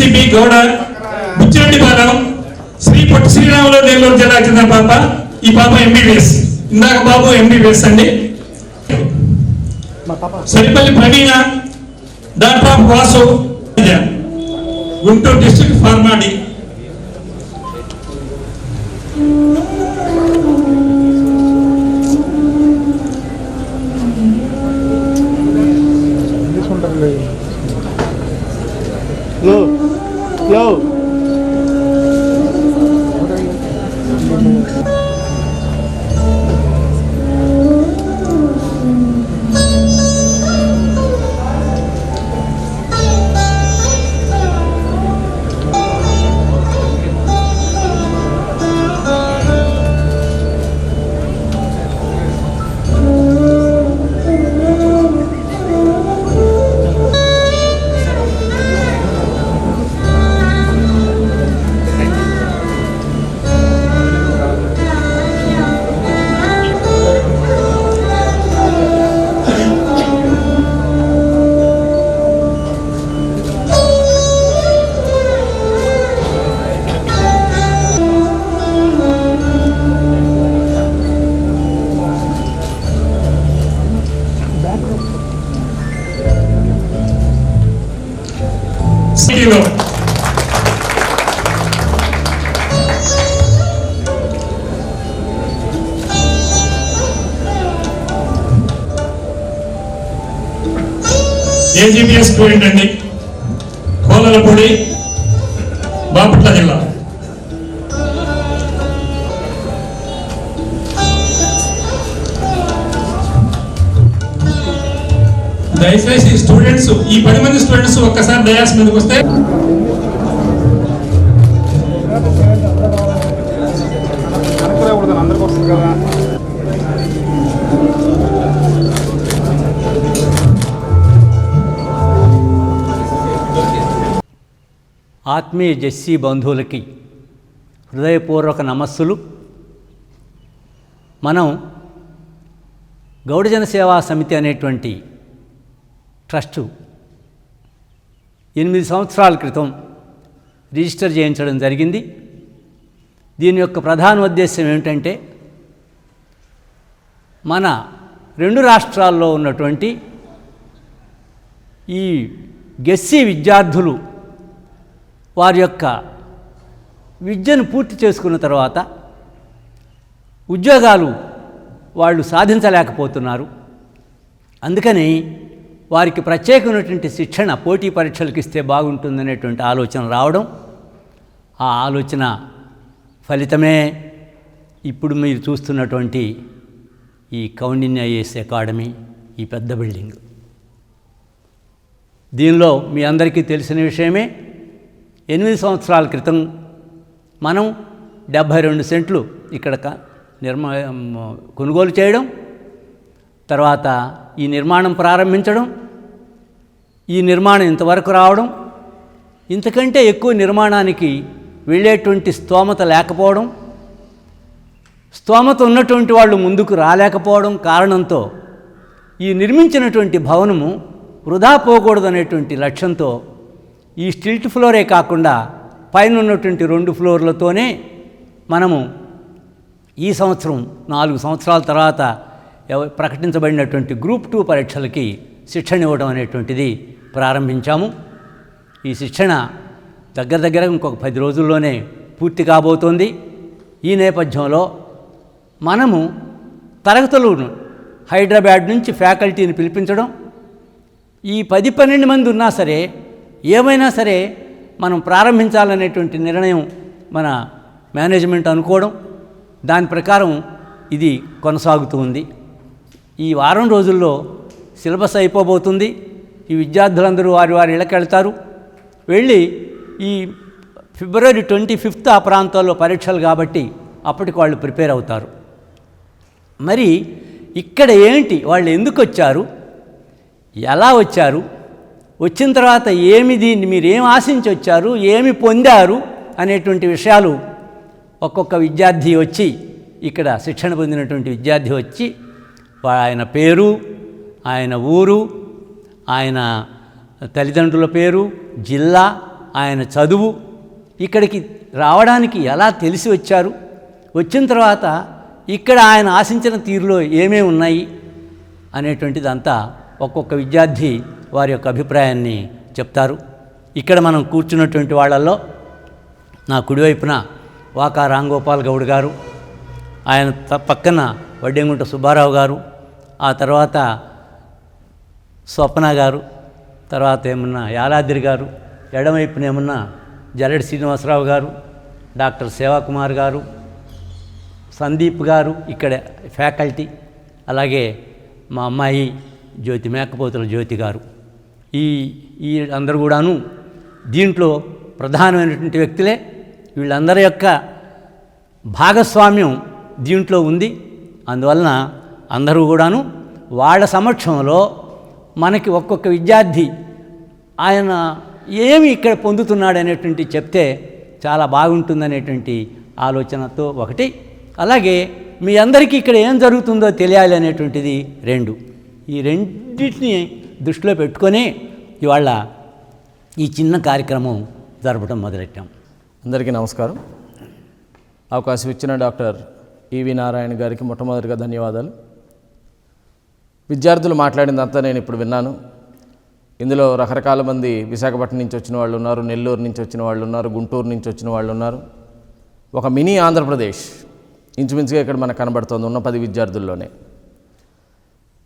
DCP Gowda Buchireddy Balam Sri Potti Sriramulu Nellore జిల్లాకు చెందిన పాప ఈ పాప ఎంబీబీఎస్ ఇందాక బాబు ఎంబీబీఎస్ అండి. Saripalli Praveena doctor of Vasu Guntur district Pharm D సిటీలో ఏజీపీఎస్ స్టూడెంట్ అండి కోలలపూడి. దయచేసి స్టూడెంట్స్ ఈ పది మంది స్టూడెంట్స్ ఒక్కసారి డయాస్ మీదకి వస్తే. అందరికి వస్తుంది కదా ఆత్మీయ జెస్సీ బంధువులకి హృదయపూర్వక నమస్సులు. మనం గౌడజన సేవా సమితి అనేటువంటి ట్రస్టు. ఎనిమిది సంవత్సరాల క్రితం రిజిస్టర్ చేయించడం జరిగింది. దీని యొక్క ప్రధాన ఉద్దేశం ఏమిటంటే మన రెండు రాష్ట్రాల్లో ఉన్నటువంటి ఈ గెస్సీ విద్యార్థులు వారి యొక్క విద్యను పూర్తి చేసుకున్న తర్వాత ఉద్యోగాలు వాళ్ళు సాధించలేకపోతున్నారు. అందుకని వారికి ప్రత్యేకమైనటువంటి శిక్షణ పోటీ పరీక్షలకు ఇస్తే బాగుంటుందనేటువంటి ఆలోచన రావడం ఆ ఆలోచన ఫలితమే. ఇప్పుడు మీరు చూస్తున్నటువంటి ఈ కౌండిన్య ఐఏఎస్ అకాడమీ ఈ పెద్ద బిల్డింగ్. దీనిలో మీ అందరికీ తెలిసిన విషయమే ఎనిమిది సంవత్సరాల క్రితం మనం డెబ్భై రెండు సెంట్లు ఇక్కడ నిర్మ కొనుగోలు చేయడం తర్వాత ఈ నిర్మాణం ప్రారంభించడం ఈ నిర్మాణం ఇంతవరకు రావడం ఇంతకంటే ఎక్కువ నిర్మాణానికి వెళ్ళేటువంటి స్తోమత లేకపోవడం స్తోమత ఉన్నటువంటి వాళ్ళు ముందుకు రాలేకపోవడం కారణంతో ఈ నిర్మించినటువంటి భవనము వృధా పోకూడదనేటువంటి లక్ష్యంతో ఈ స్టిల్ట్ ఫ్లోరే కాకుండా పైన ఉన్నటువంటి రెండు ఫ్లోర్లతోనే మనము ఈ సంవత్సరం నాలుగు సంవత్సరాల తర్వాత ప్రకటించబడినటువంటి గ్రూప్ టూ పరీక్షలకి శిక్షణ ఇవ్వడం అనేటువంటిది ప్రారంభించాము. ఈ శిక్షణ దగ్గర దగ్గర ఇంకొక పది రోజుల్లోనే పూర్తి కాబోతోంది. ఈ నేపథ్యంలో మనము తరగతులను హైదరాబాద్ నుంచి ఫ్యాకల్టీని పిలిపించడం ఈ పది పన్నెండు మంది ఉన్నా సరే ఏమైనా సరే మనం ప్రారంభించాలనేటువంటి నిర్ణయం మన మేనేజ్మెంట్ అనుకోవడం దాని ప్రకారం ఇది కొనసాగుతూ ఉంది. ఈ వారం రోజుల్లో సిలబస్ అయిపోబోతుంది. ఈ విద్యార్థులందరూ వారి వారి ఇళ్ళకి వెళ్తారు. వెళ్ళి ఈ ఫిబ్రవరి ట్వంటీ ఫిఫ్త్ ఆ ప్రాంతాల్లో పరీక్షలు కాబట్టి అప్పటికి వాళ్ళు ప్రిపేర్ అవుతారు. మరి ఇక్కడ ఏంటి? వాళ్ళు ఎందుకు వచ్చారు? ఎలా వచ్చారు? వచ్చిన తర్వాత ఏమి దీన్ని మీరు ఏం ఆశించి వచ్చారు? ఏమి పొందారు? అనేటువంటి విషయాలు ఒక్కొక్క విద్యార్థి వచ్చి ఇక్కడ శిక్షణ పొందినటువంటి విద్యార్థి వచ్చి ఆయన పేరు ఆయన ఊరు ఆయన తల్లిదండ్రుల పేరు జిల్లా ఆయన చదువు ఇక్కడికి రావడానికి ఎలా తెలిసి వచ్చారు? వచ్చిన తర్వాత ఇక్కడ ఆయన ఆశించిన తీరులో ఏమేమి ఉన్నాయి అనేటువంటిదంతా ఒక్కొక్క విద్యార్థి వారి యొక్క అభిప్రాయాన్ని చెప్తారు. ఇక్కడ మనం కూర్చున్నటువంటి వాళ్ళల్లో నా కుడివైపున వాకా రాంగోపాల్ గౌడ్ గారు ఆయన పక్కన వడ్డెంగుంట సుబ్బారావు గారు ఆ తర్వాత స్వప్న గారు తర్వాత ఏమన్నా యాలాద్రి గారు ఎడమవైపున ఏమన్నా జల్లెడి శ్రీనివాసరావు గారు డాక్టర్ సేవాకుమార్ గారు సందీప్ గారు ఇక్కడ ఫ్యాకల్టీ అలాగే మా అమ్మాయి జ్యోతి మేకపోతుల జ్యోతి గారు. ఈ ఈ అందరూ కూడాను దీంట్లో ప్రధానమైనటువంటి వ్యక్తులే. వీళ్ళందరి యొక్క భాగస్వామ్యం దీంట్లో ఉంది. అందువలన అందరూ కూడాను వాళ్ళ సమక్షంలో మనకి ఒక్కొక్క విద్యార్థి ఆయన ఏమి ఇక్కడ పొందుతున్నాడు అనేటువంటి చెప్తే చాలా బాగుంటుందనేటువంటి ఆలోచనతో ఒకటి. అలాగే మీ అందరికీ ఇక్కడ ఏం జరుగుతుందో తెలియాలి అనేటువంటిది రెండు. ఈ రెండింటిని దృష్టిలో పెట్టుకొని ఇవాళ ఈ చిన్న కార్యక్రమం జరపడం మొదలెట్టాం. అందరికీ నమస్కారం. అవకాశం ఇచ్చిన డాక్టర్ ఈవి నారాయణ గారికి మొట్టమొదటిగా ధన్యవాదాలు. విద్యార్థులు మాట్లాడిందంతా నేను ఇప్పుడు విన్నాను. ఇందులో రకరకాల మంది విశాఖపట్నం నుంచి వచ్చిన వాళ్ళు ఉన్నారు నెల్లూరు నుంచి వచ్చిన వాళ్ళు ఉన్నారు గుంటూరు నుంచి వచ్చిన వాళ్ళు ఉన్నారు. ఒక మినీ ఆంధ్రప్రదేశ్ ఇంచుమించుగా ఇక్కడ మనకు కనబడుతోంది ఉన్న పది విద్యార్థుల్లోనే.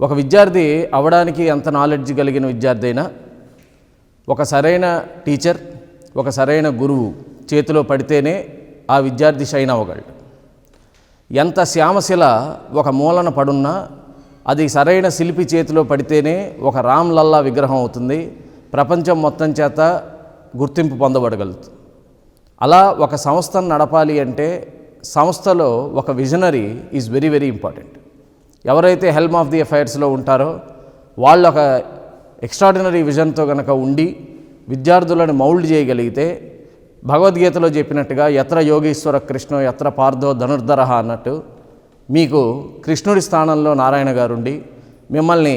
ఒక విద్యార్థి అవడానికి ఎంత నాలెడ్జ్ కలిగిన విద్యార్థి అయినా ఒక సరైన టీచర్ ఒక సరైన గురువు చేతిలో పడితేనే ఆ విద్యార్థి షైన్ అవ్వగలడు. ఎంత శ్యామశిల ఒక మూలన పడున్నా అది సరైన శిల్పి చేతిలో పడితేనే ఒక రామ్ లల్లా విగ్రహం అవుతుంది. ప్రపంచం మొత్తం చేత గుర్తింపు పొందబడగలుగుతుంది. అలా ఒక సంస్థను నడపాలి అంటే సంస్థలో ఒక visionary is very very important ఎవరైతే హెల్మ్ ఆఫ్ ది అఫైర్స్లో ఉంటారో వాళ్ళు ఒక ఎక్స్ట్రాడినరీ విజన్తో కనుక ఉండి విద్యార్థులను మౌల్డ్ చేయగలిగితే భగవద్గీతలో చెప్పినట్టుగా ఎత్ర యోగేశ్వర కృష్ణో ఎత్ర పార్థో ధనుర్ధరహ అన్నట్టు మీకు కృష్ణుడి స్థానంలో నారాయణ గారుండి మిమ్మల్ని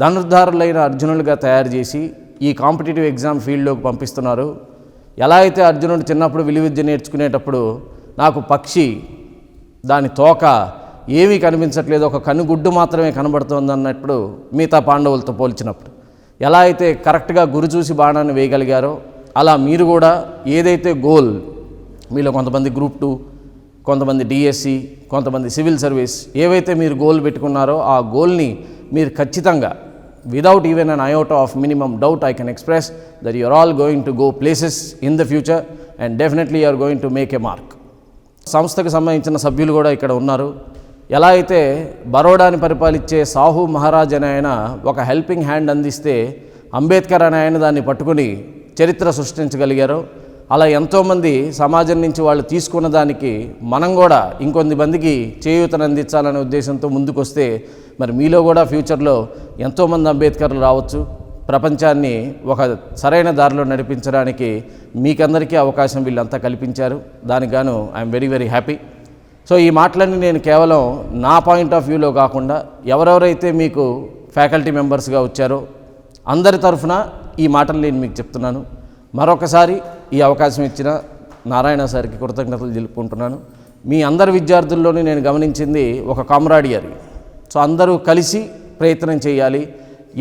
ధనుర్ధారులైన అర్జునులుగా తయారు చేసి ఈ కాంపిటేటివ్ ఎగ్జామ్ ఫీల్డ్లోకి పంపిస్తున్నారు. ఎలా అయితే అర్జునుడు చిన్నప్పుడు విలువిద్య నేర్చుకునేటప్పుడు నాకు పక్షి దాని తోక ఏమీ కనిపించట్లేదు ఒక కనుగుడ్డు మాత్రమే కనబడుతోంది అన్నప్పుడు మిగతా పాండవులతో పోల్చినప్పుడు. ఎలా అయితే కరెక్ట్గా గురి చూసి బాణాన్ని వేయగలిగారో అలా మీరు కూడా ఏదైతే గోల్ మీలో కొంతమంది గ్రూప్ టూ కొంతమంది డిఎస్సి కొంతమంది సివిల్ సర్వీస్ ఏవైతే మీరు గోల్ పెట్టుకున్నారో ఆ గోల్ని మీరు ఖచ్చితంగా without even an iota of minimum doubt I can express that you're all going to go places in the future and definitely you're going to make a mark సంస్థకు సంబంధించిన సభ్యులు కూడా ఇక్కడ ఉన్నారు. ఎలా అయితే బరోడాని పరిపాలించే సాహు మహారాజ్ అనే ఆయన ఒక హెల్పింగ్ హ్యాండ్ అందిస్తే అంబేద్కర్ అనే ఆయన దాన్ని పట్టుకుని చరిత్ర సృష్టించగలిగారు అలా ఎంతోమంది సమాజం నుంచి వాళ్ళు తీసుకున్న దానికి మనం కూడా ఇంకొంది మందికి చేయూతను అందించాలనే ఉద్దేశంతో ముందుకొస్తే మరి మీలో కూడా ఫ్యూచర్లో ఎంతోమంది అంబేద్కర్లు రావచ్చు. ప్రపంచాన్ని ఒక సరైన దారిలో నడిపించడానికి మీకందరికీ అవకాశం వీళ్ళంతా కల్పించారు. దానికి గాను I'm very very happy. So ఈ మాటలన్నీ నేను కేవలం నా పాయింట్ ఆఫ్ వ్యూలో కాకుండా ఎవరెవరైతే మీకు ఫ్యాకల్టీ మెంబర్స్గా వచ్చారో అందరి తరఫున ఈ మాటలు నేను మీకు చెప్తున్నాను. మరొకసారి ఈ అవకాశం ఇచ్చిన నారాయణ సార్కి కృతజ్ఞతలు తెలుపుకుంటున్నాను. మీ అందరి విద్యార్థుల్లోనే నేను గమనించింది ఒక కామరాడియరీ సో అందరూ కలిసి ప్రయత్నం చేయాలి.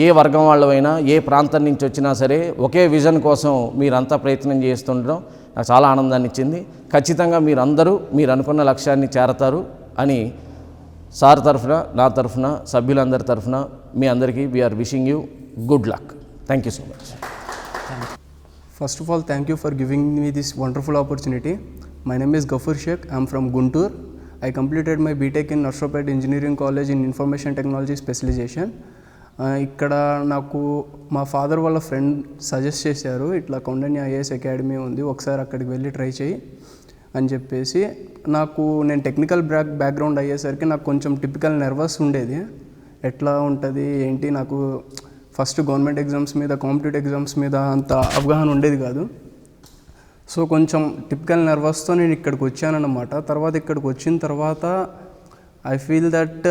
ఏ వర్గం వాళ్ళమైనా ఏ ప్రాంతం నుంచి వచ్చినా సరే ఒకే విజన్ కోసం మీరంతా ప్రయత్నం చేస్తుండడం నాకు చాలా ఆనందాన్ని ఇచ్చింది. ఖచ్చితంగా మీరందరూ మీరు అనుకున్న లక్ష్యాన్ని చేరతారు అని సార్ తరఫున నా తరఫున సభ్యులందరి తరఫున మీ అందరికీ we're wishing you good luck thank you so much first of all thank you for giving me this wonderful opportunity my name is Gafoor Shaik I'm from Guntur I completed my B Tech in Narsopet engineering college in information technology specialization ఇక్కడ నాకు మా father వాళ్ళ friend suggest చేశారు ఇట్లా కౌండని IAS academy ఉంది ఒకసారి అక్కడికి వెళ్ళి ట్రై చేయి అని చెప్పేసి. నాకు నేను టెక్నికల్ బ్యాక్ బ్యాక్గ్రౌండ్ అయ్యేసరికి నాకు కొంచెం టిపికల్ నెర్వస్ ఉండేది. ఎట్లా ఉంటుంది ఏంటి నాకు ఫస్ట్ గవర్నమెంట్ ఎగ్జామ్స్ మీద కాంపిటేటివ్ ఎగ్జామ్స్ మీద అంత అవగాహన ఉండేది కాదు. సో కొంచెం టిపికల్ నర్వస్తో నేను ఇక్కడికి వచ్చానన్నమాట. తర్వాత ఇక్కడికి వచ్చిన తర్వాత ఐ ఫీల్ దట్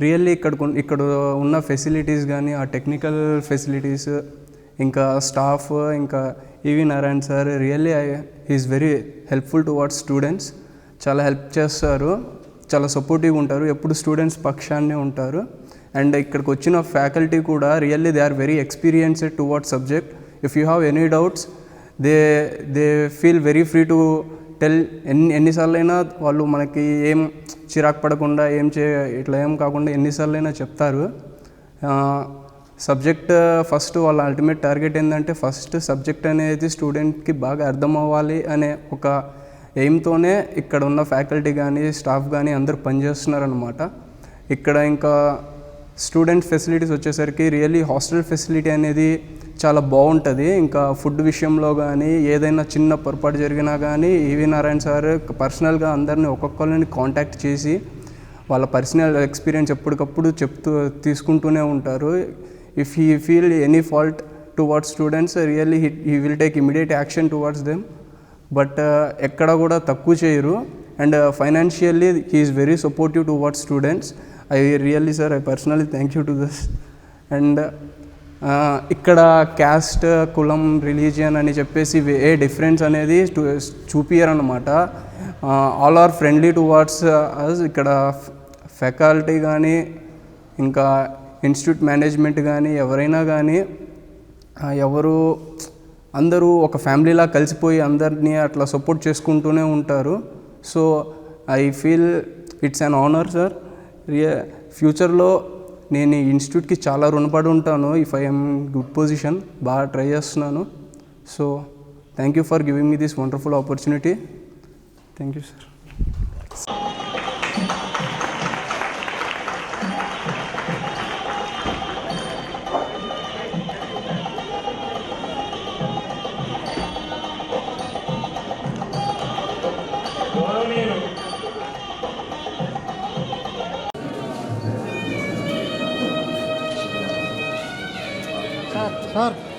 రియల్లీ ఇక్కడ ఇక్కడ ఉన్న ఫెసిలిటీస్ కానీ ఆ టెక్నికల్ ఫెసిలిటీస్ ఇంకా స్టాఫ్ ఇంకా E V Narayan sir really I is very helpful towards students చాలా హెల్ప్ చేస్తారు. చాలా సపోర్టివ్గా ఉంటారు. ఎప్పుడు స్టూడెంట్స్ పక్షాన్నే ఉంటారు. అండ్ ఇక్కడికి వచ్చిన ఫ్యాకల్టీ కూడా really they are very experienced towards subject if you have any doubts they they feel very free to tell ఎన్ని ఎన్నిసార్లు అయినా వాళ్ళు మనకి ఏం చిరాకు పడకుండా ఏం చే ఇట్లా ఏం కాకుండా ఎన్నిసార్లు అయినా చెప్తారు సబ్జెక్ట్ ఫస్ట్ వాళ్ళ అల్టిమేట్ టార్గెట్ ఏంటంటే ఫస్ట్ సబ్జెక్ట్ అనేది స్టూడెంట్కి బాగా అర్థం అవ్వాలి అనే ఒక ఎయిమ్తోనే ఇక్కడ ఉన్న ఫ్యాకల్టీ కానీ స్టాఫ్ కానీ అందరూ పనిచేస్తున్నారనమాట ఇక్కడ ఇంకా స్టూడెంట్ ఫెసిలిటీస్ వచ్చేసరికి రియల్లీ హాస్టల్ ఫెసిలిటీ అనేది చాలా బాగుంటుంది. ఇంకా ఫుడ్ విషయంలో కానీ ఏదైనా చిన్న పొరపాటు జరిగినా కానీ ఈవి నారాయణ సార్ పర్సనల్గా అందరిని ఒక్కొక్కరిని కాంటాక్ట్ చేసి వాళ్ళ పర్సనల్ ఎక్స్పీరియన్స్ ఎప్పటికప్పుడు చెప్తూ తీసుకుంటూనే ఉంటారు. If he feel any fault towards students really he will take immediate action towards them. But ఎక్కడ కూడా తక్కువ చేయరు. And financially he is very supportive towards students. I really sir I personally thank you to this and ఇక్కడ caste కులం religion అని చెప్పేసి ఏ difference అనేది చూపియరనమాట all are friendly towards us ఇక్కడ ఫ్యాకల్టీ కానీ ఇంకా ఇన్స్టిట్యూట్ మేనేజ్మెంట్ కానీ ఎవరైనా కానీ ఎవరు అందరూ ఒక ఫ్యామిలీలా కలిసిపోయి అందరినీ అట్లా సపోర్ట్ చేసుకుంటూనే ఉంటారు. So I feel it's an honour sir Riya ఫ్యూచర్లో నేను ఈ ఇన్స్టిట్యూట్కి చాలా రుణపడి ఉంటాను. ఇఫ్ ఐఎమ్ గుడ్ పొజిషన్ బాగా ట్రై చేస్తున్నాను. So thank you for giving me this wonderful opportunity thank you sir sir